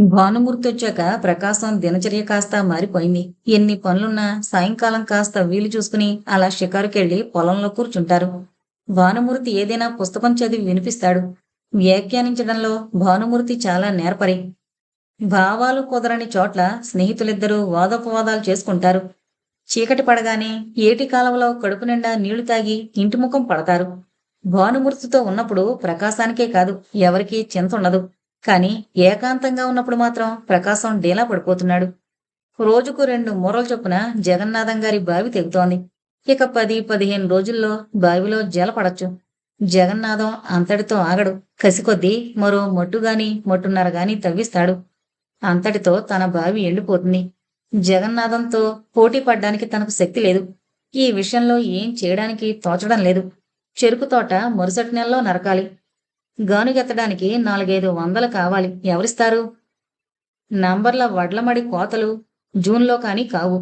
భానుమూర్తి వచ్చాక ప్రకాశం దినచర్య కాస్త మారిపోయింది. ఎన్ని పనులున్నా సాయంకాలం కాస్త వీలు చూసుకుని అలా షికారుకెళ్ళి పొలంలో కూర్చుంటారు. భానుమూర్తి ఏదైనా పుస్తకం చదివి వినిపిస్తాడు. వ్యాఖ్యానించడంలో భానుమూర్తి చాలా నేర్పరి. భావాలు కుదరని చోట్ల స్నేహితులిద్దరూ వాదోపవాదాలు చేసుకుంటారు. చీకటి పడగానే ఏటి కాలంలో కడుపు నిండా నీళ్ళు తాగి ఇంటి ముఖం పడతారు. భానుమూర్తితో ఉన్నప్పుడు ప్రకాశానికే కాదు ఎవరికీ చింత ఉండదు. కానీ ఏకాంతంగా ఉన్నప్పుడు మాత్రం ప్రకాశం డీలా పడిపోతున్నాడు. రోజుకు రెండు మూరల చొప్పున జగన్నాథం గారి బావి తెగుతోంది. ఇక పది పదిహేను రోజుల్లో బావిలో జల పడచ్చు. జగన్నాథం అంతటితో ఆగడు. కసికొద్దీ మరో మట్టుగాని మట్టున్నర గాని తవ్విస్తాడు. అంతటితో తన బావి ఎండిపోతుంది. జగన్నాథంతో పోటీ పడ్డానికి తనకు శక్తి లేదు. ఈ విషయంలో ఏం చేయడానికి తోచడం లేదు. చెరుకు తోట మరుసటి నెలలో నరకాలి. గానుగెత్తడానికి నాలుగైదు వందలు కావాలి. ఎవరిస్తారు? నంబర్ల వడ్లమడి కోతలు జూన్లో కానీ కావు.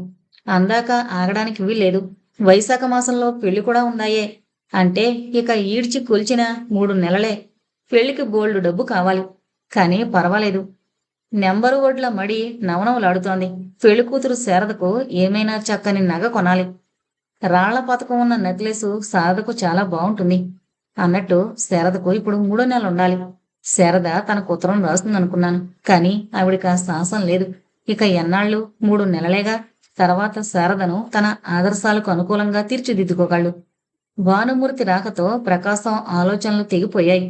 అందాక ఆగడానికి వీల్లేదు. వైశాఖ మాసంలో పెళ్ళి కూడా ఉందాయే అంటే ఇక ఈడ్చి కొలిచిన మూడు నెలలే. పెళ్ళికి బోల్డు డబ్బు కావాలి. కానీ పర్వాలేదు. నెంబరు ఒడ్ల మడి నవనవలాడుతోంది. పెళ్ళి కూతురు శారదకు ఏమైనా చక్కని నగ కొనాలి. రాళ్ళ పథకం ఉన్న నెక్లెస్ శారదకు చాలా బాగుంటుంది. అన్నట్టు శారదకు ఇప్పుడు మూడో నెల ఉండాలి శారద తన ఉత్తరం రాస్తుందనుకున్నాను. కానీ ఆవిడికి ఆ సాహసం లేదు. ఇక ఎన్నాళ్ళు? మూడు నెలలేగా. తర్వాత శారదను తన ఆదర్శాలకు అనుకూలంగా తీర్చిదిద్దుకోగలడు. భానుమూర్తి రాకతో ప్రకాశం ఆలోచనలు తెగిపోయాయి.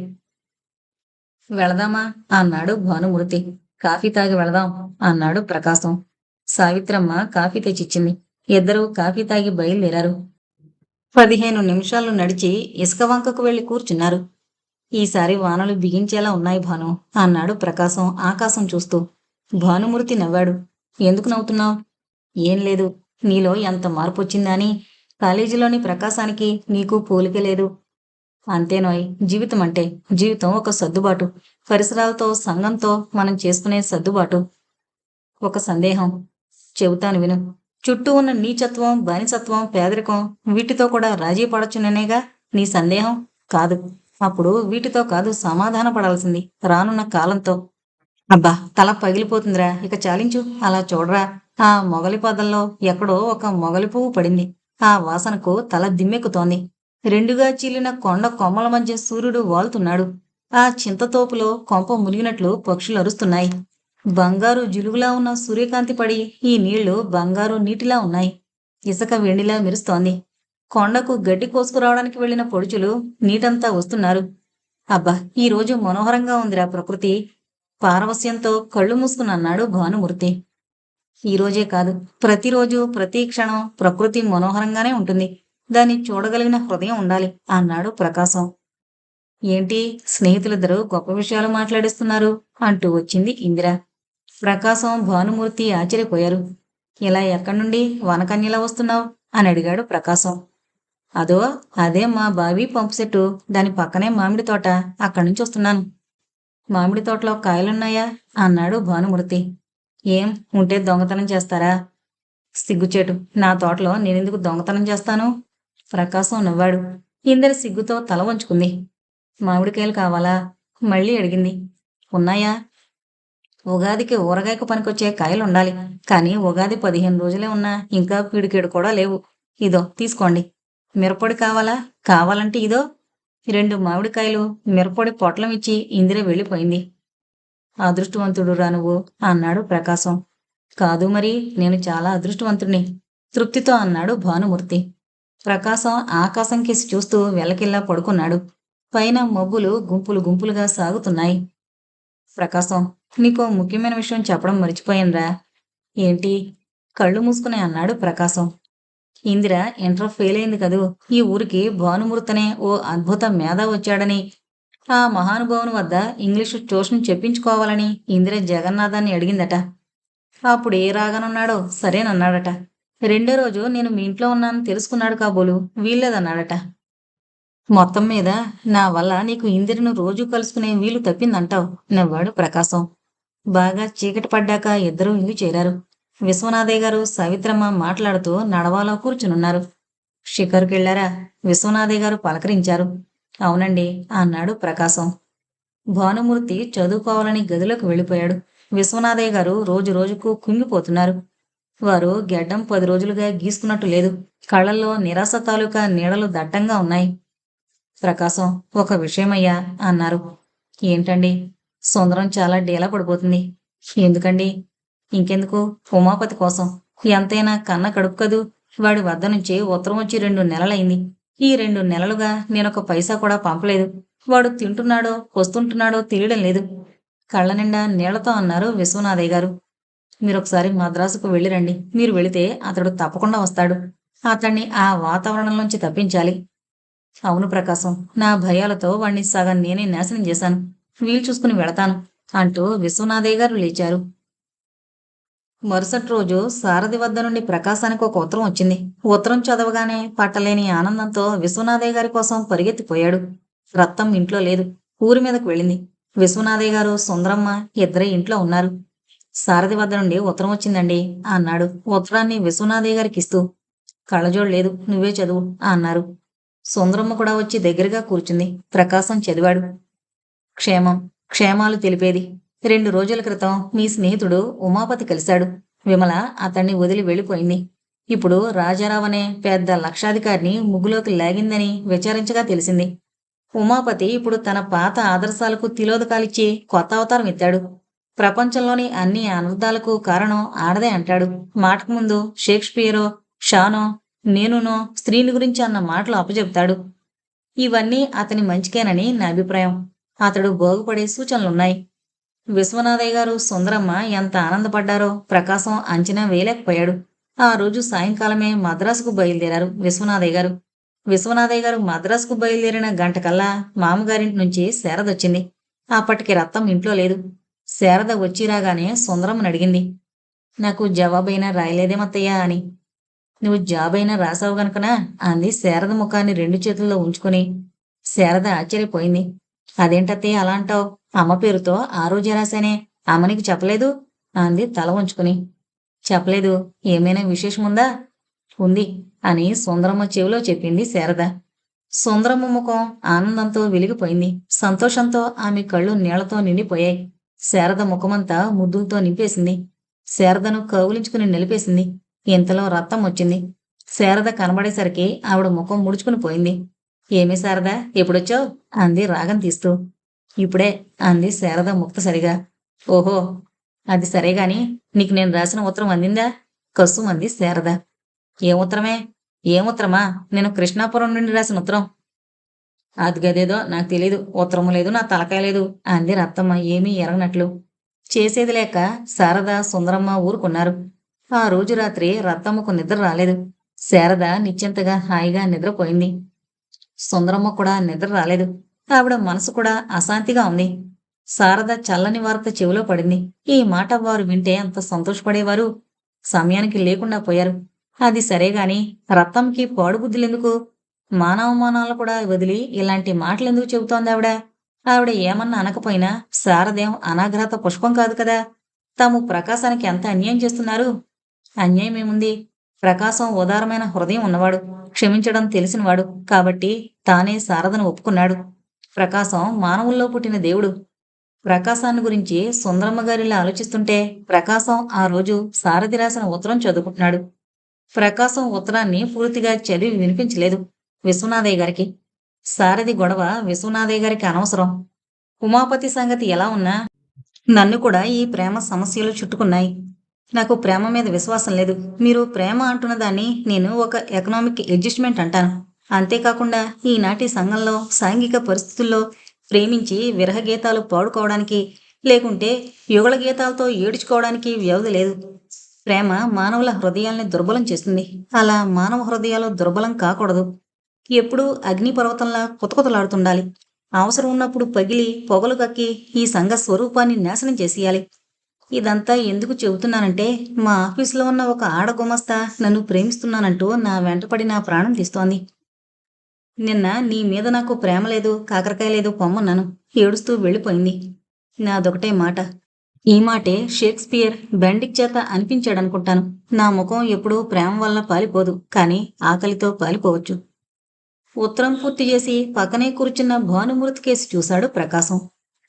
వెళదామా? అన్నాడు భానుమూర్తి. కాఫీ తాగి వెళదాం అన్నాడు ప్రకాశం. సావిత్రమ్మ కాఫీ తెచ్చిచ్చింది. ఇద్దరూ కాఫీ తాగి బయలుదేరారు. పదిహేను నిమిషాలు నడిచి ఇసుక వంకకు వెళ్ళి కూర్చున్నారు. ఈసారి వానలు బిగించేలా ఉన్నాయి భాను అన్నాడు ప్రకాశం ఆకాశం చూస్తూ. భానుమూర్తి నవ్వాడు. ఎందుకు నవ్వుతున్నావు? ఏం లేదు. నీలో ఎంత మార్పు వచ్చిందా అని కాలేజీలోని ప్రకాశానికి నీకు పోలిక లేదు. అంతేనోయ్ జీవితం అంటే. జీవితం ఒక సర్దుబాటు. పరిసరాలతో సంఘంతో మనం చేసుకునే సర్దుబాటు. ఒక సందేహం. చెబుతాను విను. చుట్టూ ఉన్న నీచత్వం బానిసత్వం పేదరికం వీటితో కూడా రాజీ పడచ్చుననేగా నీ సందేహం? కాదు. అప్పుడు వీటితో కాదు సమాధాన పడాల్సింది రానున్న కాలంతో. అబ్బా తల పగిలిపోతుందిరా. ఇక చాలించు. అలా చూడరా. ఆ మొగలి పదంలో ఎక్కడో ఒక మొగలి పువ్వు పడింది. ఆ వాసనకు తల దిమ్మెక్కుతోంది. రెండుగా చీలిన కొండ కొమ్మల మధ్య సూర్యుడు వాలుతున్నాడు ఆ చింతతోపులో కొంప మునిగినట్లు పక్షులు అరుస్తున్నాయి. బంగారు జిలుగులా ఉన్న సూర్యకాంతి పడి ఈ నీళ్ళు బంగారు నీటిలా ఉన్నాయి. ఇసుక వెండిలా మెరుస్తోంది. కొండకు గడ్డి కోసుకురావడానికి వెళ్ళిన పొడుచులు నీటంతా వస్తున్నారు. అబ్బా ఈ రోజు మనోహరంగా ఉందిరా ప్రకృతి. పారవస్యంతో కళ్ళు మూసుకుని అన్నాడు భానుమూర్తి. ఈ రోజే కాదు ప్రతిరోజు ప్రతి క్షణం ప్రకృతి మనోహరంగానే ఉంటుంది. దాన్ని చూడగలిగిన హృదయం ఉండాలి అన్నాడు ప్రకాశం. ఏంటి స్నేహితులిద్దరూ గొప్ప విషయాలు మాట్లాడిస్తున్నారు అంటూ వచ్చింది ఇందిరా. ప్రకాశం భానుమూర్తి ఆశ్చర్యపోయారు. ఇలా ఎక్కడి నుండి వనకన్యలా వస్తున్నావు? అని అడిగాడు ప్రకాశం. అదో అదే మా బావి పంపు సెట్టు. దాని పక్కనే మామిడి తోట. అక్కడి నుంచి వస్తున్నాను. మామిడి తోటలో కాయలున్నాయా? అన్నాడు భానుమూర్తి. ఏం ఉంటే దొంగతనం చేస్తారా? సిగ్గుచేటు. నా తోటలో నేనెందుకు దొంగతనం చేస్తాను? ప్రకాశం నవ్వాడు. ఇందరి సిగ్గుతో తల వంచుకుంది. మామిడికాయలు కావాలా? మళ్ళీ అడిగింది. ఉన్నాయా? ఉగాదికి ఊరగాయకు పనికొచ్చే కాయలు ఉండాలి కానీ ఉగాది పదిహేను రోజులే ఉన్నా ఇంకా పీడికేడు కూడా లేవు. ఇదో తీసుకోండి. మిరపొడి కావాలా? కావాలంటే ఇదో. రెండు మామిడికాయలు మిరపొడి పొట్లం ఇచ్చి ఇందిర వెళ్ళిపోయింది. అదృష్టవంతుడు రా నువ్వు అన్నాడు ప్రకాశం. కాదు మరి నేను చాలా అదృష్టవంతుడిని తృప్తితో అన్నాడు భానుమూర్తి. ప్రకాశం ఆకాశం కేసి చూస్తూ వెలకిల్లా పడుకున్నాడు. పైన మబ్బులు గుంపులు గుంపులుగా సాగుతున్నాయి. ప్రకాశం నీకో ముఖ్యమైన విషయం చెప్పడం మర్చిపోయానురా. ఏంటి? కళ్ళు మూసుకుని అన్నాడు ప్రకాశం. ఇందిర ఇంటర్ ఫెయిల్ అయింది కదూ. ఈ ఊరికి భానుమూర్తనే ఓ అద్భుత మేధ వచ్చాడని. ఆ మహానుభావుని వద్ద ఇంగ్లీషు ట్యూషన్ చెప్పించుకోవాలని ఇందిర జగన్నాథాన్ని అడిగిందట. అప్పుడు ఏ రాగానున్నాడో సరేనన్నాడట. రెండో రోజు నేను మీ ఇంట్లో ఉన్నాను తెలుసుకున్నాడు కాబోలు వీల్లేదన్నాడట. మొత్తం మీద నా వల్ల నీకు ఇందిరను రోజు కలుసుకునే వీలు తప్పిందంటావు నవ్వాడు ప్రకాశం. బాగా చీకటి పడ్డాక ఇద్దరూ ఇల్లు చేరారు. విశ్వనాథయ్య గారు సవిత్రమ్మ మాట్లాడుతూ నడవాలో కూర్చునున్నారు. షికరుకెళ్ళారా విశ్వనాథయ్య గారు పలకరించారు. అవునండి అన్నాడు ప్రకాశం. భానుమూర్తి చదువుకోవాలని గదిలోకి వెళ్ళిపోయాడు. విశ్వనాథయ్య గారు రోజు రోజుకు కుంగిపోతున్నారు. వారు గెడ్డం పది రోజులుగా గీసుకున్నట్టు లేదు. కళ్ళల్లో నిరాశ తాలూకా నీడలు దట్టంగా ఉన్నాయి. ప్రకాశం ఒక విషయమయ్యా అన్నారు. ఏంటండి? సుందరం చాలా డీలా పడిపోతుంది. ఎందుకండి? ఇంకెందుకు? ఉమాపతి కోసం. ఎంతైనా కన్న కడుపు కదూ? వాడి వద్ద నుంచి ఉత్తరం వచ్చి రెండు నెలలైంది. ఈ రెండు నెలలుగా నేనొక పైసా కూడా పంపలేదు. వాడు తింటున్నాడో వస్తుంటున్నాడో తెలియడం లేదు. కళ్ళ నిండా నీళ్ళతో అన్నారు విశ్వనాథయ్య గారు. మీరొకసారి మద్రాసుకు వెళ్ళిరండి. మీరు వెళితే అతడు తప్పకుండా వస్తాడు. అతన్ని ఆ వాతావరణం నుంచి తప్పించాలి. అవును ప్రకాశం నా భయాలతో వాణ్ణి సగం నేనే నాశనం చేశాను. వీలు చూసుకుని వెళతాను అంటూ విశ్వనాథయ్య గారు లేచారు. మరుసటి రోజు సారథి వద్ద నుండి ప్రకాశానికి ఒక ఉత్తరం వచ్చింది. ఉత్తరం చదవగానే పట్టలేని ఆనందంతో విశ్వనాథయ్య గారి కోసం పరిగెత్తిపోయాడు. రత్తం ఇంట్లో లేదు ఊరి మీదకు వెళ్ళింది. విశ్వనాథయ్య గారు సుందరమ్మ ఇద్దరే ఇంట్లో ఉన్నారు. సారథి వద్ద నుండి ఉత్తరం వచ్చిందండి అన్నాడు. ఉత్తరాన్ని విశ్వనాథయ్య గారికి ఇస్తూ కళ్ళజోడు లేదు నువ్వే చదువు అన్నారు. సుందరమ్మ కూడా వచ్చి దగ్గరగా కూర్చుంది. ప్రకాశం చదివాడు. క్షేమం. క్షేమాలు తెలిపేది. రెండు రోజుల క్రితం మీ స్నేహితుడు ఉమాపతి కలిశాడు. విమల అతన్ని వదిలి వెళ్ళిపోయింది. ఇప్పుడు రాజారావు అనే పెద్ద లక్షాధికారిని ముగ్గులోకి లాగిందని విచారించగా తెలిసింది. ఉమాపతి ఇప్పుడు తన పాత ఆదర్శాలకు తిలోదకాలిచ్చి కొత్త అవతారం ఎత్తాడు. ప్రపంచంలోని అన్ని అనర్థాలకు కారణం ఆడదే అంటాడు. మాటకు ముందు షేక్స్పియరో షానో నేనునో స్త్రీని గురించి అన్న మాటలు అప్పచెప్తాడు. ఇవన్నీ అతని మంచికేనని నా అభిప్రాయం. అతడు బాగుపడే సూచనలున్నాయి. విశ్వనాథయ్య గారు సుందరమ్మ ఎంత ఆనందపడ్డారో ప్రకాశం అంచనా వేయలేకపోయాడు. ఆ రోజు సాయంకాలమే మద్రాసుకు బయలుదేరారు విశ్వనాథయ్య గారు. విశ్వనాథయ్య గారు మద్రాసుకు బయలుదేరిన గంటకల్లా మామగారింటి నుంచి శారదొచ్చింది. అప్పటికి రత్తం ఇంట్లో లేదు. శారద వచ్చి రాగానే సుందరమ్మని అడిగింది నాకు జవాబైనా రాయలేదేమత్తయ్యా అని. నువ్వు జాబైనా రాసావు గనుకనా అంది శారద ముఖాన్ని రెండు చేతుల్లో ఉంచుకుని. శారద ఆశ్చర్యపోయింది అదేంటత్తయ్య అలా అంటావు? అమ్మ పేరుతో ఆ రోజు రాశానే అమ్మ నీకు చెప్పలేదు? అంది తల ఉంచుకుని చెప్పలేదు. ఏమైనా విశేషముందా? ఉంది అని సుందరమ్మ చెవిలో చెప్పింది శారద. సుందరమ్మ ముఖం ఆనందంతో వెలిగిపోయింది. సంతోషంతో ఆమె కళ్ళు నీళ్ళతో నిండిపోయాయి. శారద ముఖమంతా ముద్దులతో నింపేసింది. శారదను కౌలించుకుని నిలిపేసింది. ఇంతలో రక్తం వచ్చింది. శారద కనబడేసరికి ఆవిడ ముఖం ముడుచుకుని పోయింది. ఏమి శారద? ఎప్పుడొచ్చావు? అంది రాగం తీస్తూ. ఇప్పుడే అంది శారద ముక్త సరిగా. ఓహో అది సరే గాని నీకు నేను రాసిన ఉత్తరం అందిందా? కస్సు అంది శారద. ఏ ఉత్తరమే? ఏం ఉత్తరమా? నేను కృష్ణాపురం నుండి రాసిన ఉత్తరం. అది గదేదో నాకు తెలీదు. ఉత్తరము లేదు నా తలకాయ లేదు అంది రత్తమ్మ ఏమీ ఎరగనట్లు. చేసేది లేక శారద సుందరమ్మ ఊరుకున్నారు. ఆ రోజు రాత్రి రత్తమ్మకు నిద్ర రాలేదు. శారద నిశ్చింతగా హాయిగా నిద్రపోయింది. సుందరమ్మ కూడా నిద్ర రాలేదు. ఆవిడ మనసు కూడా అశాంతిగా ఉంది. శారద చల్లని వార్త చెవిలో పడింది. ఈ మాట వారు వింటే అంత సంతోషపడేవారు. సమయానికి లేకుండా పోయారు. అది సరేగాని రత్తంకి పాడుబుద్ధులెందుకు? మానవమానాలు కూడా వదిలి ఇలాంటి మాటలెందుకు చెబుతోంది ఆవిడ? ఆవిడ ఏమన్నా అనకపోయినా శారదేం అనాగ్రహత పుష్పం కాదు కదా. తాము ప్రకాశానికి ఎంత అన్యాయం చేస్తున్నారు? అన్యాయం ఏముంది? ప్రకాశం ఉదారమైన హృదయం ఉన్నవాడు. క్షమించడం తెలిసినవాడు. కాబట్టి తానే శారదను ఒప్పుకున్నాడు. ప్రకాశం మానవుల్లో పుట్టిన దేవుడు. ప్రకాశాన్ని గురించి సుందరమ్మ గారిలా ఆలోచిస్తుంటే ప్రకాశం ఆ రోజు సారథి రాసిన ఉత్తరం చదువుకుంటున్నాడు. ప్రకాశం ఉత్తరాన్ని పూర్తిగా చదివి వినిపించలేదు విశ్వనాథయ్య గారికి. సారథి గొడవ విశ్వనాథయ్య గారికి అనవసరం. ఉమాపతి సంగతి ఎలా ఉన్నా నన్ను కూడా ఈ ప్రేమ సమస్యలు చుట్టుకున్నాయి. నాకు ప్రేమ మీద విశ్వాసం లేదు. మీరు ప్రేమ అంటున్న దాన్ని నేను ఒక ఎకనామిక్ అడ్జస్ట్మెంట్ అంటాను. అంతేకాకుండా ఈనాటి సంఘంలో సాంఘిక పరిస్థితుల్లో ప్రేమించి విరహ గీతాలు పాడుకోవడానికి లేకుంటే యుగళ గీతాలతో ఏడ్చుకోవడానికి వ్యవధి లేదు. ప్రేమ మానవుల హృదయాల్ని దుర్బలం చేస్తుంది. అలా మానవ హృదయాలు దుర్బలం కాకూడదు. ఎప్పుడూ అగ్నిపర్వతంలా కుతకుతలాడుతుండాలి. అవసరం ఉన్నప్పుడు పగిలి పొగలు కక్కి ఈ సంఘ స్వరూపాన్ని నాశనం చేసేయాలి. ఇదంతా ఎందుకు చెబుతున్నానంటే మా ఆఫీస్లో ఉన్న ఒక ఆడ గుమస్తా నన్ను ప్రేమిస్తున్నానంటూ నా వెంటపడి నా ప్రాణం తీస్తోంది. నిన్న నీ మీద నాకు ప్రేమ లేదు కాకరకాయ లేదు పొమ్మన్నాను. ఏడుస్తూ వెళ్ళిపోయింది. నాదొకటే మాట. ఈ మాటే షేక్స్పియర్ బెండిక్ చేత అనిపించాడనుకుంటాను. నా ముఖం ఎప్పుడూ ప్రేమ వల్ల పాలిపోదు కానీ ఆకలితో పాలిపోవచ్చు. ఉత్తరం పూర్తి చేసి పక్కనే కూర్చున్న భానుమూర్తి కేసి చూశాడు ప్రకాశం.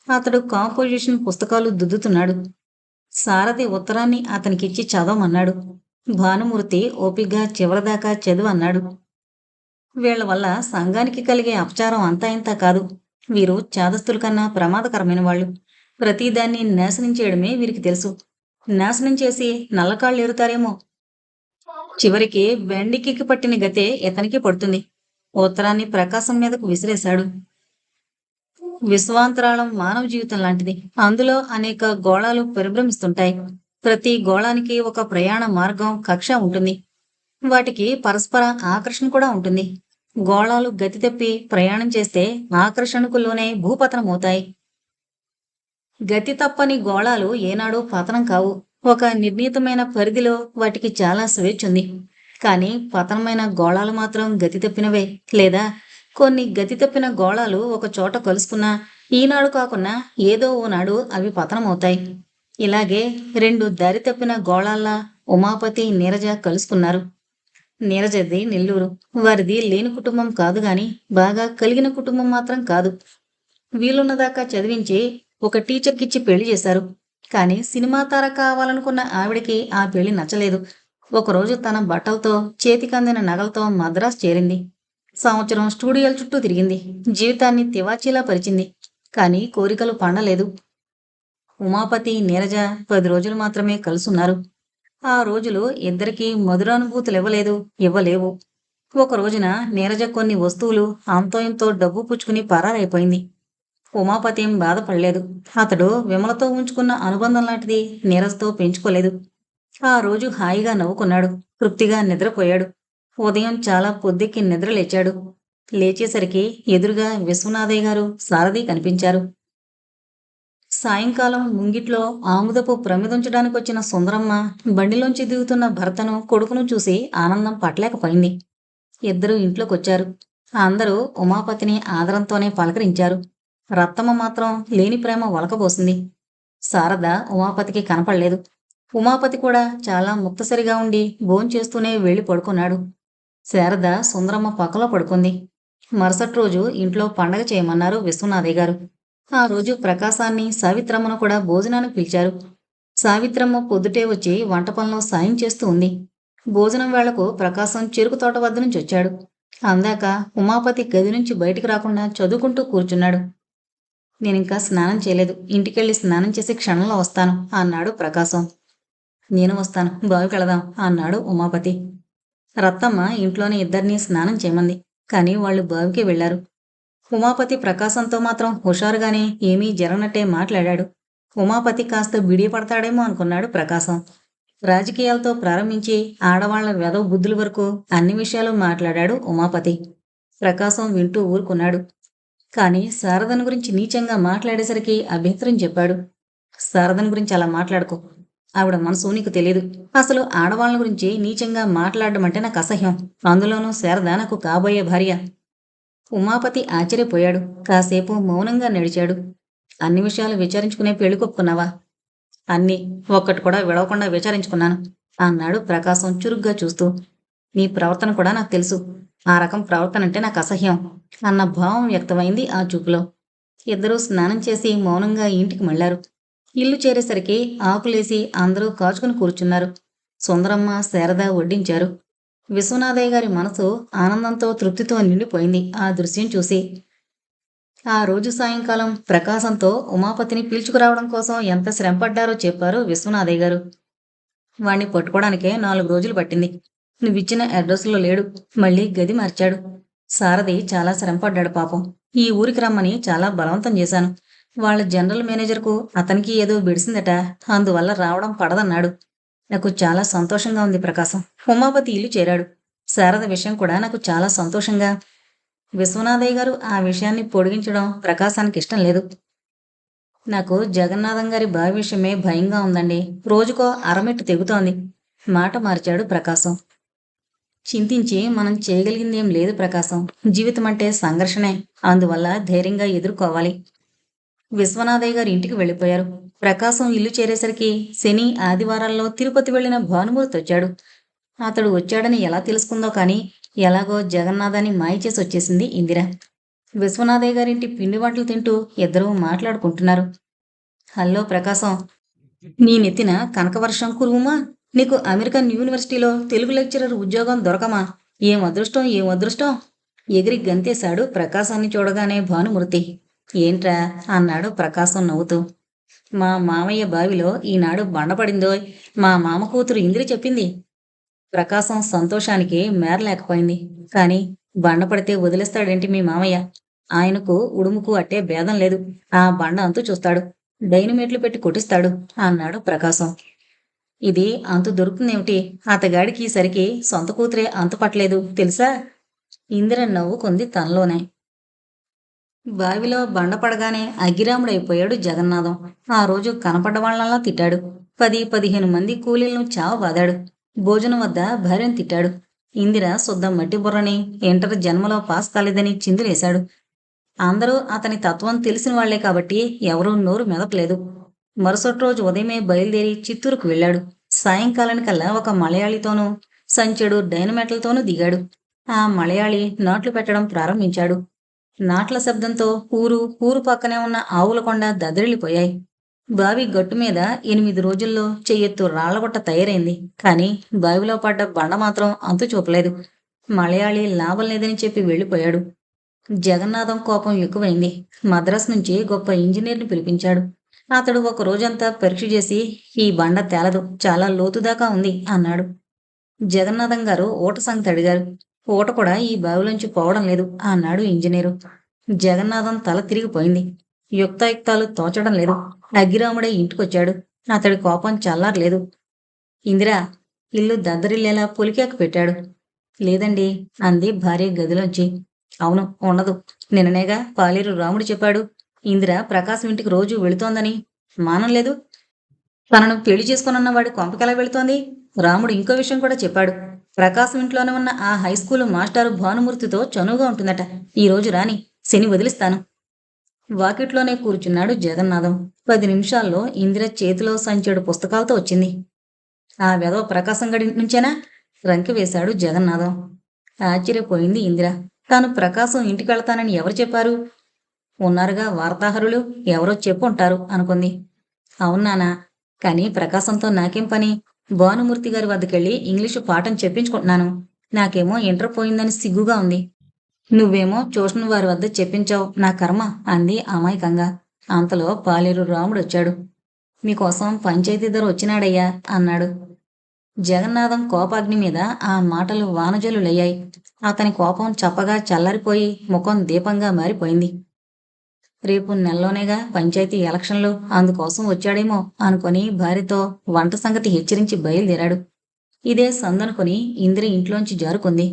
అతడు కాంపోజిషన్ పుస్తకాలు దుద్దుతున్నాడు. సారథి ఉత్తరాన్ని అతనికిచ్చి చదవమన్నాడు. భానుమూర్తి ఓపిగ్గా చివరిదాకా చదువు అన్నాడు. వీళ్ళ వల్ల సంఘానికి కలిగే అపచారం అంతా ఇంత కాదు. వీరు చాదస్తుల కన్నా ప్రమాదకరమైన వాళ్ళు. ప్రతిదాన్ని నాశనం చేయడమే వీరికి తెలుసు. నాశనం చేసి నల్లకాళ్ళు ఎరుతారేమో చివరికి వెండికి పట్టిన గతే ఇతనికి పడుతుంది. ఉత్తరాన్ని ప్రకాశం మీదకు విసిరేశాడు. విశ్వాంతరాళం మానవ జీవితం లాంటిది. అందులో అనేక గోళాలు పరిభ్రమిస్తుంటాయి. ప్రతి గోళానికి ఒక ప్రయాణ మార్గం కక్ష ఉంటుంది. వాటికి పరస్పర ఆకర్షణ కూడా ఉంటుంది. గోళాలు గతి తప్పి ప్రయాణం చేస్తే ఆకర్షణకు లోనే భూపతనం అవుతాయి గతి తప్పని గోళాలు ఏనాడు పతనం కావు. ఒక నిర్ణీతమైన పరిధిలో వాటికి చాలా స్వేచ్ఛ ఉంది. కానీ పతనమైన గోళాలు మాత్రం గతి తప్పినవే. లేదా కొన్ని గతి తప్పిన గోళాలు ఒక చోట కలుసుకున్నా ఈనాడు కాకున్నా ఏదో ఓనాడు అవి పతనమవుతాయి. ఇలాగే రెండు దారి తప్పిన గోళాల్లా ఉమాపతి నీరజ కలుసుకున్నారు. నీరజది నెల్లూరు. వారిది లేని కుటుంబం కాదు గాని బాగా కలిగిన కుటుంబం మాత్రం కాదు. వీలున్నదాకా చదివించి ఒక టీచర్కిచ్చి పెళ్ళి చేశారు. కానీ సినిమా తార కావాలనుకున్న ఆవిడకి ఆ పెళ్ళి నచ్చలేదు. ఒకరోజు తన బట్టలతో చేతికందిన నగలతో మద్రాస్ చేరింది. సంవత్సరం స్టూడియోల చుట్టూ తిరిగింది. జీవితాన్ని తివాచీలా పరిచింది. కానీ కోరికలు పండలేదు. ఉమాపతి నీరజ పది రోజులు మాత్రమే కలుసున్నారు. ఆ రోజులు ఇద్దరికీ మధురానుభూతులు ఇవ్వలేదు ఇవ్వలేవు. ఒక రోజున నీరజ కొన్ని వస్తువులు అంతో ఇంతో డబ్బు పుచ్చుకుని పరారైపోయింది. ఉమాపతి ఏం బాధపడలేదు. అతడు విమలతో ఉంచుకున్న అనుబంధం లాంటిది నీరజతో పెంచుకోలేదు. ఆ రోజు హాయిగా నవ్వుకున్నాడు. తృప్తిగా నిద్రపోయాడు. ఉదయం చాలా పొద్దుకి నిద్ర లేచాడు. లేచేసరికి ఎదురుగా విశ్వనాథయ్య గారు సారథి కనిపించారు. సాయంకాలం ముంగిట్లో ఆముదపు ప్రమిదుంచడానికి వచ్చిన సుందరమ్మ బండిలోంచి దిగుతున్న భర్తను కొడుకును చూసి ఆనందం పట్టలేకపోయింది. ఇద్దరు ఇంట్లోకొచ్చారు. అందరూ ఉమాపతిని ఆదరంతోనే పలకరించారు. రత్తమ్మ మాత్రం లేని ప్రేమ వలకబోసింది. శారద ఉమాపతికి కనపడలేదు. ఉమాపతి కూడా చాలా ముక్తసరిగా ఉండి భోంచేస్తూనే వెళ్ళి పడుకున్నాడు. శారద సుందరమ్మ పక్కలో పడుకుంది. మరుసటి రోజు ఇంట్లో పండగ చేయమన్నారు విశ్వనాథయ్య గారు. ఆ రోజు ప్రకాశాన్ని సావిత్రమ్మను కూడా భోజనానికి పిలిచారు. సావిత్రమ్మ పొద్దుటే వచ్చి వంట పనిలో సాయం చేస్తూ ఉంది. భోజనం వేళకు ప్రకాశం చెరుకు తోట వద్ద నుంచి వచ్చాడు. అందాక ఉమాపతి గది నుంచి బయటికి రాకుండా చదువుకుంటూ కూర్చున్నాడు. నేనింకా స్నానం చేయలేదు. ఇంటికెళ్ళి స్నానం చేసి క్షణంలో వస్తాను అన్నాడు ప్రకాశం. నేను వస్తాను బావికి వెళదాం అన్నాడు ఉమాపతి. రత్తమ్మ ఇంట్లోని ఇద్దరినీ స్నానం చేయమంది. కానీ వాళ్ళు బావికి వెళ్ళారు ఉమాపతి ప్రకాశంతో మాత్రం హుషారుగానే ఏమీ జరగనట్టే మాట్లాడాడు. ఉమాపతి కాస్త బిడియపడతాడేమో అనుకున్నాడు ప్రకాశం. రాజకీయాలతో ప్రారంభించి ఆడవాళ్ళ వెదవ బుద్ధుల వరకు అన్ని విషయాలు మాట్లాడాడు ఉమాపతి. ప్రకాశం వింటూ ఊరుకున్నాడు. కానీ శారదను గురించి నీచంగా మాట్లాడేసరికి అభ్యంతరం చెప్పాడు. శారదను గురించి అలా మాట్లాడుకో. ఆవిడ మనసు నీకు తెలియదు అసలు ఆడవాళ్ళ గురించి నీచంగా మాట్లాడడం అంటే నాకు అసహ్యం. అందులోనూ శారద నాకు కాబోయే భార్య. ఉమాపతి ఆశ్చర్యపోయాడు. కాసేపు మౌనంగా నడిచాడు. అన్ని విషయాలు విచారించుకునే పెళ్ళికొప్పుకున్నావా అన్ని ఒక్కటి కూడా విడవకుండా విచారించుకున్నాను. అన్నాడు ప్రకాశం చురుగ్గా చూస్తూ. నీ ప్రవర్తన కూడా నాకు తెలుసు. ఆ రకం ప్రవర్తన అంటే నాకు అసహ్యం. అన్న భావం వ్యక్తమైంది ఆ చూపులో. ఇద్దరూ స్నానం చేసి మౌనంగా ఇంటికి మళ్ళారు. ఇల్లు చేరేసరికి ఆకులేసి అందరూ కాచుకుని కూర్చున్నారు. సుందరమ్మ శారద వడ్డించారు. విశ్వనాథయ్య గారి మనసు ఆనందంతో తృప్తితో నిండిపోయింది ఆ దృశ్యం చూసి. ఆ రోజు సాయంకాలం ప్రకాశంతో ఉమాపతిని పిలుచుకురావడం కోసం ఎంత శ్రమపడ్డారో చెప్పారు విశ్వనాథయ్య గారు వాణ్ణి పట్టుకోవడానికే నాలుగు రోజులు పట్టింది. నువ్విచ్చిన అడ్రస్లో లేడు. మళ్ళీ గది మార్చాడు. సారథి చాలా శ్రమపడ్డాడు పాపం. ఈ ఊరికి రమ్మని చాలా బలవంతం చేశాను. వాళ్ళ జనరల్ మేనేజర్కు అతనికి ఏదో బిడిసిందట అందువల్ల రావడం పడదన్నాడు. నాకు చాలా సంతోషంగా ఉంది ప్రకాశం. ఉమాపతి ఇల్లు చేరాడు. శారద విషయం కూడా నాకు చాలా సంతోషంగా. విశ్వనాథయ్య గారు ఆ విషయాన్ని పొడిగించడం ప్రకాశానికి ఇష్టం లేదు. నాకు జగన్నాథం గారి బావి విషయమే భయంగా ఉందండి. రోజుకో అరమెట్టు తెగుతోంది. మాట మార్చాడు ప్రకాశం. చింతించి మనం చేయగలిగిందేం లేదు ప్రకాశం. జీవితం అంటే సంఘర్షణే. అందువల్ల ధైర్యంగా ఎదుర్కోవాలి. విశ్వనాథయ్య గారి ఇంటికి వెళ్ళిపోయారు. ప్రకాశం ఇల్లు చేరేసరికి శని ఆదివారాల్లో తిరుపతి వెళ్ళిన భానుమూర్తి వచ్చాడు. అతడు వచ్చాడని ఎలా తెలుసుకుందో కానీ ఎలాగో జగన్నాథాన్ని మాయ చేసి వచ్చేసింది ఇందిర. విశ్వనాథయ్య గారింటి పిండి వంటలు తింటూ ఇద్దరూ మాట్లాడుకుంటున్నారు. హలో ప్రకాశం నీ నెత్తిన కనకవర్షం కురువుమా? నీకు అమెరికన్ యూనివర్సిటీలో తెలుగు లెక్చరర్ ఉద్యోగం దొరకమా? ఏం అదృష్టం ఏం అదృష్టం? ఎగిరి గంతేశాడు ప్రకాశాన్ని చూడగానే భానుమూర్తి. ఏంట్రా? అన్నాడు ప్రకాశం నవ్వుతూ. మా మామయ్య బావిలో ఈనాడు బండపడిందో మా మామ కూతురు ఇందిరి చెప్పింది. ప్రకాశం సంతోషానికి మేరలేకపోయింది కాని బండ పడితే వదిలేస్తాడేంటి మీ మామయ్య? ఆయనకు ఉడుముకు అట్టే భేదం లేదు. ఆ బండ అంతు చూస్తాడు. డైనమేట్లు పెట్టి కొట్టిస్తాడు అన్నాడు ప్రకాశం. ఇది అంతు దొరుకుతుందేమిటి? అతగాడికి సరికి సొంత కూతురే అంతు పట్టలేదు. తెలుసా? ఇందిర నవ్వుకుంది తనలోనే. బావిలో బండ పడగానే అగ్గిరాముడైపోయాడు జగన్నాథం. ఆ రోజు కనపడ్డ వాళ్ళలా తిట్టాడు. పది పదిహేను మంది కూలీలను చావ బాదాడు. భోజనం వద్ద భార్యను తిట్టాడు. ఇందిర శుద్ధ మట్టి బుర్రని ఇంటర్ జన్మలో పాస్ కాలేదని చిందులేశాడు. అందరూ అతని తత్వం తెలిసిన వాళ్ళే కాబట్టి ఎవరూ నోరు మెదపలేదు. మరుసటి రోజు ఉదయమే బయలుదేరి చిత్తూరుకు వెళ్ళాడు. సాయంకాలానికల్లా ఒక మలయాళితోనూ సంచెడు డైనమెట్లతోనూ దిగాడు. ఆ మలయాళి నాట్లు పెట్టడం ప్రారంభించాడు. నాట్ల శబ్దంతో ఊరు ఊరు పక్కనే ఉన్న ఆవుల కొండ దదరిల్లిపోయాయి. బావి గట్టు మీద ఎనిమిది రోజుల్లో చెయ్యెత్తు రాళ్ళగొట్ట తయారైంది. కానీ బావిలో పడ్డ బండ మాత్రం అంతు చూపలేదు. మలయాళి లాభం లేదని చెప్పి వెళ్ళిపోయాడు. జగన్నాథం కోపం ఎక్కువైంది. మద్రాస్ నుంచి గొప్ప ఇంజనీర్ని పిలిపించాడు. అతడు ఒక రోజంతా పరీక్ష చేసి ఈ బండ తేలదు చాలా లోతుదాకా ఉంది అన్నాడు. జగన్నాథం గారు ఓట సంగతి అడిగారు. పూట కూడా ఈ బావిలోంచి పోవడం లేదు అన్నాడు ఇంజనీరు. జగన్నాథం తల తిరిగిపోయింది. యుక్తాయుక్తాలు తోచడం లేదు. అగ్గిరాముడే ఇంటికొచ్చాడు. అతడి కోపం చల్లారలేదు. ఇందిరా ఇల్లు దద్దరిల్లేలా పులికేక పెట్టాడు. లేదండి అంది భార్య గదిలోంచి. అవును ఉండదు నిన్ననేగా పాలేరు రాముడు చెప్పాడు. ఇందిర ప్రకాశం ఇంటికి రోజు వెళుతోందని. మానం లేదు. తనను పెళ్ళి చేసుకునన్న వాడి కొంపకెలా వెళుతోంది? రాముడు ఇంకో విషయం కూడా చెప్పాడు. ప్రకాశం ఇంట్లోనే ఉన్న ఆ హై స్కూల్ మాస్టారు భానుమూర్తితో చనువుగా ఉంటుందట. ఈరోజు రాని శని వదిలిస్తాను. వాకిట్లోనే కూర్చున్నాడు జగన్నాథం. పది నిమిషాల్లో ఇందిర చేతిలో సంచెడు పుస్తకాలతో వచ్చింది. ఆ వెధవ ప్రకాశం గడి నుంచేనా? రంకి వేశాడు జగన్నాథం. ఆశ్చర్యపోయింది ఇందిర. తాను ప్రకాశం ఇంటికి వెళ్తానని ఎవరు చెప్పారు? ఉన్నారుగా వార్తాహరులు ఎవరో చెప్పుంటారు అనుకుంది. అవునానా కానీ ప్రకాశంతో నాకేం పని? భానుమూర్తి గారి వద్దకెళ్ళి ఇంగ్లీషు పాఠం చెప్పించుకుంటున్నాను. నాకేమో ఇంటర్ పోయిందని సిగ్గుగా ఉంది. నువ్వేమో ట్యూషన్ వారి వద్ద చెప్పించావు నా కర్మ అంది అమాయకంగా. అంతలో పాలేరు రాముడు వచ్చాడు. మీకోసం పంచాయతీ ధర వచ్చినాడయ్యా అన్నాడు. జగన్నాథం కోపాగ్ని మీద ఆ మాటలు వానజలులయ్యాయి అతని కోపం చప్పగా చల్లరిపోయి ముఖం దీపంగా మారిపోయింది. రేపు నెలలోనేగా పంచాయతీ ఎలక్షన్లు. అందుకోసం వచ్చాడేమో అనుకొని భార్యతో వంట సంగతి హెచ్చరించి బయలుదేరాడు. ఇదే సందనుకొని ఇందిర ఇంట్లోంచి జారుకుంది.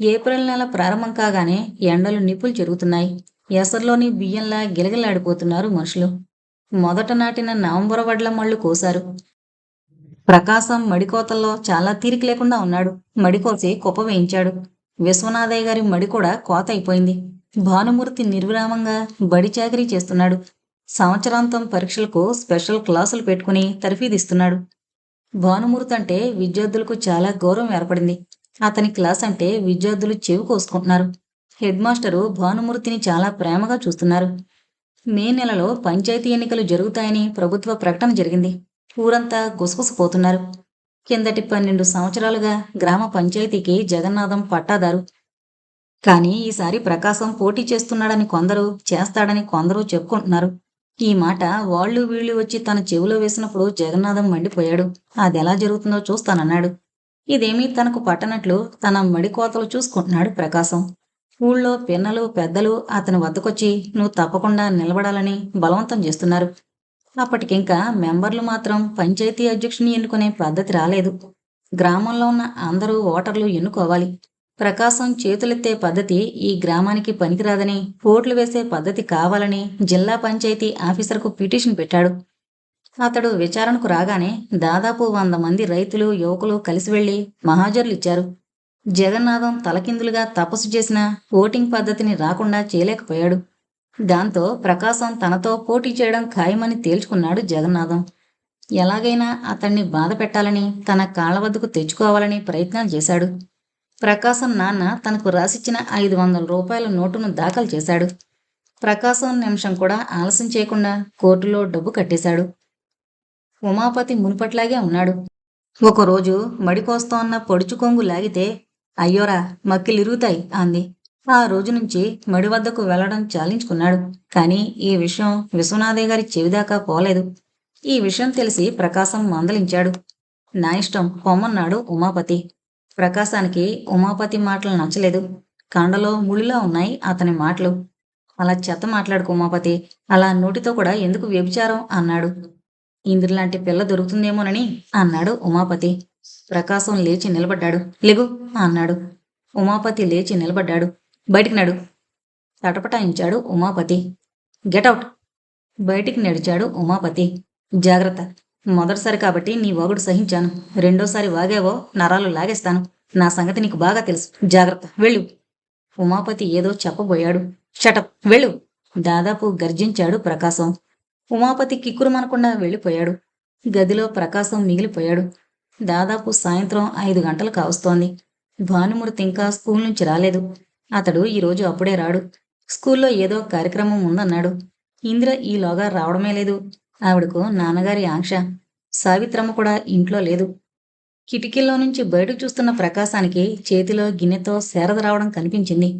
ఏప్రిల్ నెల ప్రారంభం కాగానే ఎండలు నిప్పులు చెరుగుతున్నాయి ఎసర్లోని బియ్యంలా గిలగిలాడిపోతున్నారు మనుషులు. మొదట నాటిన నవంబర్ వడ్ల మళ్ళు కోశారు. ప్రకాశం మడికోతల్లో చాలా తీరిక లేకుండా ఉన్నాడు. మడికోసి కుప్ప వేయించాడు. విశ్వనాథయ్య గారి మడి కూడా కోత అయిపోయింది. భానుమూర్తి నిర్విరామంగా బడి చాకరీ చేస్తున్నాడు. సంవత్సరాంతం పరీక్షలకు స్పెషల్ క్లాసులు పెట్టుకుని తర్ఫీదిస్తున్నాడు. భానుమూర్తి అంటే విద్యార్థులకు చాలా గౌరవం ఏర్పడింది. అతని క్లాస్ అంటే విద్యార్థులు చెవి కోసుకుంటున్నారు. హెడ్ మాస్టరు భానుమూర్తిని చాలా ప్రేమగా చూస్తున్నారు. మే నెలలో పంచాయతీ ఎన్నికలు జరుగుతాయని ప్రభుత్వ ప్రకటన జరిగింది. ఊరంతా గుసగుసపోతున్నారు. కిందటి పన్నెండు సంవత్సరాలుగా గ్రామ పంచాయతీకి జగన్నాథం పట్టాదారు. కానీ ఈసారి ప్రకాశం పోటీ చేస్తున్నాడని కొందరు చేస్తాడని కొందరు చెప్పుకుంటున్నారు. ఈ మాట వాళ్ళు వీళ్ళు వచ్చి తన చెవిలో వేసినప్పుడు జగన్నాథం మండిపోయాడు. అదెలా జరుగుతుందో చూస్తానన్నాడు. ఇదేమీ తనకు పట్టనట్లు తన మడికోతలు చూసుకుంటున్నాడు ప్రకాశం. ఊళ్ళో పిన్నలు పెద్దలు అతని వద్దకొచ్చి నువ్వు తప్పకుండా నిలబడాలని బలవంతం చేస్తున్నారు. అప్పటికింకా మెంబర్లు మాత్రం పంచాయతీ అధ్యక్షుని ఎన్నుకునే పద్ధతి రాలేదు. గ్రామంలో ఉన్న అందరూ ఓటర్లు ఎన్నుకోవాలి. ప్రకాశం చేతులెత్తే పద్ధతి ఈ గ్రామానికి పనికిరాదని ఓట్లు వేసే పద్ధతి కావాలని జిల్లా పంచాయతీ ఆఫీసర్కు పిటిషన్ పెట్టాడు. అతడు విచారణకు రాగానే దాదాపు వంద మంది రైతులు యువకులు కలిసి వెళ్ళి మహాజర్లు ఇచ్చారు. జగన్నాథం తలకిందులుగా తపస్సు చేసిన ఓటింగ్ పద్ధతిని రాకుండా చేయలేకపోయాడు. దాంతో ప్రకాశం తనతో పోటీ చేయడం ఖాయమని తేల్చుకున్నాడు జగన్నాథం. ఎలాగైనా అతన్ని బాధ పెట్టాలని తన కాళ్ళ వద్దకు తెచ్చుకోవాలని ప్రయత్నాలు చేశాడు. ప్రకాశం నాన్న తనకు రాసిచ్చిన ఐదు వందల రూపాయల నోటును దాఖలు చేశాడు. ప్రకాశం నిమిషం కూడా ఆలస్యం చేయకుండా కోర్టులో డబ్బు కట్టేశాడు. ఉమాపతి మునుపట్లాగే ఉన్నాడు. ఒకరోజు మడికోస్తోన్న పొడుచు కొంగు లాగితే అయ్యోరా మక్కిలిరుగుతాయి అంది. ఆ రోజు నుంచి మడి వద్దకు వెళ్ళడం చాలించుకున్నాడు. కానీ ఈ విషయం విశ్వనాథయ్య గారి చెవిదాకా పోలేదు. ఈ విషయం తెలిసి ప్రకాశం మందలించాడు. నా ఇష్టం పొమ్మన్నాడు ఉమాపతి. ప్రకాశానికి ఉమాపతి మాటలు నచ్చలేదు. కండలో ముళ్ళులా ఉన్నాయి అతని మాటలు. అలా చెత్త మాట్లాడుకు ఉమాపతి. అలా నోటితో కూడా ఎందుకు వ్యభిచారం? అన్నాడు. ఇంద్రులాంటి పిల్ల దొరుకుతుందేమోనని అన్నాడు ఉమాపతి. ప్రకాశం లేచి నిలబడ్డాడు. లేగు అన్నాడు. ఉమాపతి లేచి నిలబడ్డాడు. బయటికి నడు తటపటాయించాడు ఉమాపతి. గెటౌట్ బయటికి నడిచాడు ఉమాపతి. జాగ్రత్త మొదటిసారి కాబట్టి నీ వాగుడు సహించాను. రెండోసారి వాగావో నరాలు లాగేస్తాను. నా సంగతి నీకు బాగా తెలుసు. జాగ్రత్త. వెళ్ళు. ఉమాపతి ఏదో చెప్పబోయాడు. షటప్. వెళ్ళు. దాదాపు గర్జించాడు ప్రకాశం. ఉమాపతి కిక్కురుమనకుండా వెళ్ళిపోయాడు. గదిలో ప్రకాశం మిగిలిపోయాడు. దాదాపు సాయంత్రం ఐదు గంటలు కావస్తోంది. భానుమూర్తి ఇంకా స్కూల్ నుంచి రాలేదు. అతడు ఈరోజు అప్పుడే రాడు. స్కూల్లో ఏదో కార్యక్రమం ఉందన్నాడు. ఇందిర ఈలోగా రావడమే లేదు. ఆవిడకు నాన్నగారి ఆంక్ష సావిత్రమ్మ కూడా ఇంట్లో లేదు. కిటికీల్లో నుంచి బయటకు చూస్తున్న ప్రకాశానికి చేతిలో గిన్నెతో శారద రావడం కనిపించింది.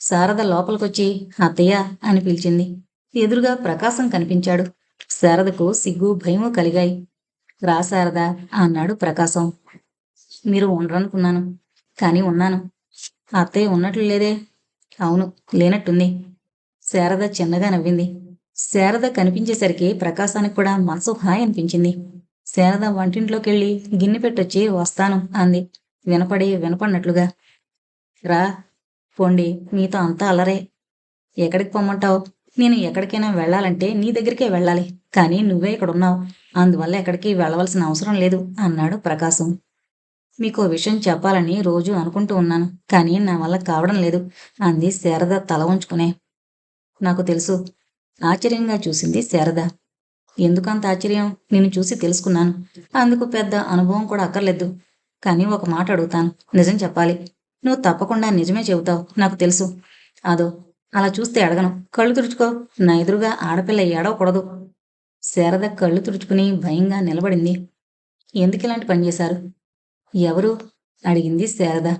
శారద లోపలికొచ్చి అత్తయ్య అని పిలిచింది. ఎదురుగా ప్రకాశం కనిపించాడు. శారదకు సిగ్గు భయము కలిగాయి. రా శారద అన్నాడు ప్రకాశం. మీరు ఉండరనుకున్నాను కానీ ఉన్నాను. అత్తయ్య ఉన్నట్లు లేదే. అవును లేనట్టుంది. శారద చిన్నగా నవ్వింది. శారద కనిపించేసరికి ప్రకాశానికి కూడా మనసు హాయ్ అనిపించింది. శారద వంటింట్లోకెళ్ళి గిన్నె పెట్టొచ్చి వస్తాను అంది. వినపడి వినపడినట్లుగా. రా పోండి మీతో అంతా అలరే ఎక్కడికి పొమ్మంటావు నేను ఎక్కడికైనా వెళ్ళాలంటే నీ దగ్గరికే వెళ్ళాలి. కానీ నువ్వే ఇక్కడ ఉన్నావు అందువల్ల ఎక్కడికి వెళ్ళవలసిన అవసరం లేదు అన్నాడు ప్రకాశం. మీకు విషయం చెప్పాలని రోజు అనుకుంటూ ఉన్నాను కానీ నా వల్ల కావడం లేదు అంది శారద తల ఉంచుకునే నాకు తెలుసు ఆశ్చర్యంగా చూసింది శారద. ఎందుకంత ఆశ్చర్యం? నిన్ను చూసి తెలుసుకున్నాను. అందుకు పెద్ద అనుభవం కూడా అక్కర్లేదు. కానీ ఒక మాట అడుగుతాను. నిజం చెప్పాలి. నువ్వు తప్పకుండా నిజమే చెబుతావు. నాకు తెలుసు. అదో అలా చూస్తే అడగను. కళ్ళు తుడుచుకో. నా ఎదురుగా ఆడపిల్ల ఏడవకూడదు. శారద కళ్ళు తుడుచుకుని భయంగా నిలబడింది. ఎందుకు ఇలాంటి పని చేశారు? ఎవరు? అడిగింది శారద.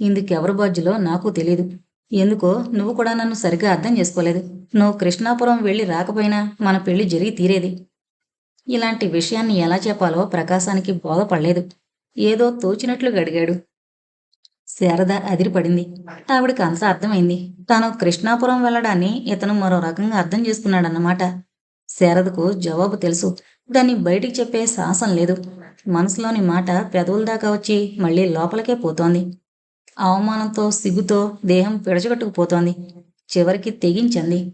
ఇందుకెవరు బాధ్యులో? నాకు తెలియదు ఎందుకో నువ్వు కూడా నన్ను సరిగ్గా అర్థం చేసుకోలేదు. నువ్వు కృష్ణాపురం వెళ్ళి రాకపోయినా మన పెళ్ళి జరిగి తీరేది. ఇలాంటి విషయాన్ని ఎలా చెప్పాలో ప్రకాశానికి బోధపడలేదు. ఏదో తోచినట్లు గడిగాడు. శారద అదిరిపడింది. ఆవిడకి అంతా అర్థమైంది. తాను కృష్ణాపురం వెళ్ళడాన్ని ఇతను మరో రకంగా అర్థం చేసుకున్నాడన్నమాట. శారదకు జవాబు తెలుసు. దాన్ని బయటికి చెప్పే సాహసం లేదు. మనసులోని మాట పెదవుల దాకా వచ్చి మళ్ళీ లోపలికే పోతోంది. అవమానంతో సిగ్గుతో దేహం పిడచగట్టుకుపోతోంది చివరికి తెగించండి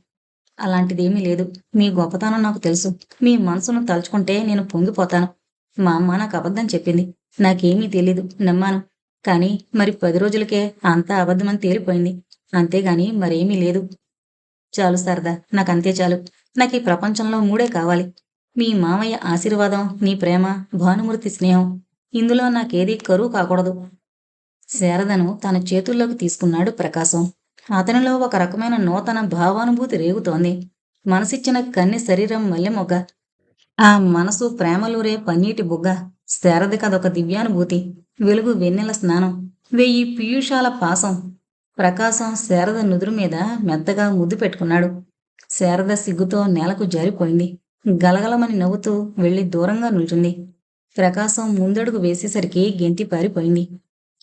అలాంటిదేమీ లేదు. మీ గొప్పతనం నాకు తెలుసు. మీ మనసును తలుచుకుంటే నేను పొంగిపోతాను. మా అమ్మ నాకు అబద్ధం చెప్పింది. నాకేమీ తెలీదు. నమ్మాను. కానీ మరి పది రోజులకే అంతా అబద్ధమని తేలిపోయింది. అంతేగాని మరేమీ లేదు. చాలు సరదా నాకంతే చాలు. నాకు ఈ ప్రపంచంలో మూడే కావాలి. మీ మామయ్య ఆశీర్వాదం నీ ప్రేమ భానుమూర్తి స్నేహం. ఇందులో నాకేదీ కరువు కాకూడదు. శారదను తన చేతుల్లోకి తీసుకున్నాడు ప్రకాశం. అతనిలో ఒక రకమైన నూతన భావానుభూతి రేగుతోంది. మనసిచ్చిన కన్ని శరీరం మల్లెమొగ్గ ఆ మనసు ప్రేమలూరే పన్నీటి బుగ్గ. శారద కదొక దివ్యానుభూతి. వెలుగు వెన్నెల స్నానం. వెయ్యి పీయూషాల పాసం. ప్రకాశం శారద నుదురు మీద మెత్తగా ముద్దు పెట్టుకున్నాడు. శారద సిగ్గుతో నేలకు జారిపోయింది. గలగలమని నవ్వుతూ వెళ్ళి దూరంగా నిల్చుంది. ప్రకాశం ముందడుగు వేసేసరికి గెంతి పారిపోయింది.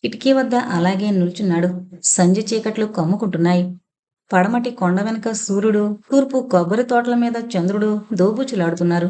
కిటికీ వద్ద అలాగే నిల్చున్నాడు. సంజ చీకట్లు కమ్ముకుంటున్నాయి. పడమటి కొండ వెనుక సూర్యుడు తూర్పు కొబ్బరి తోటల మీద చంద్రుడు దోబూచులాడుతున్నారు.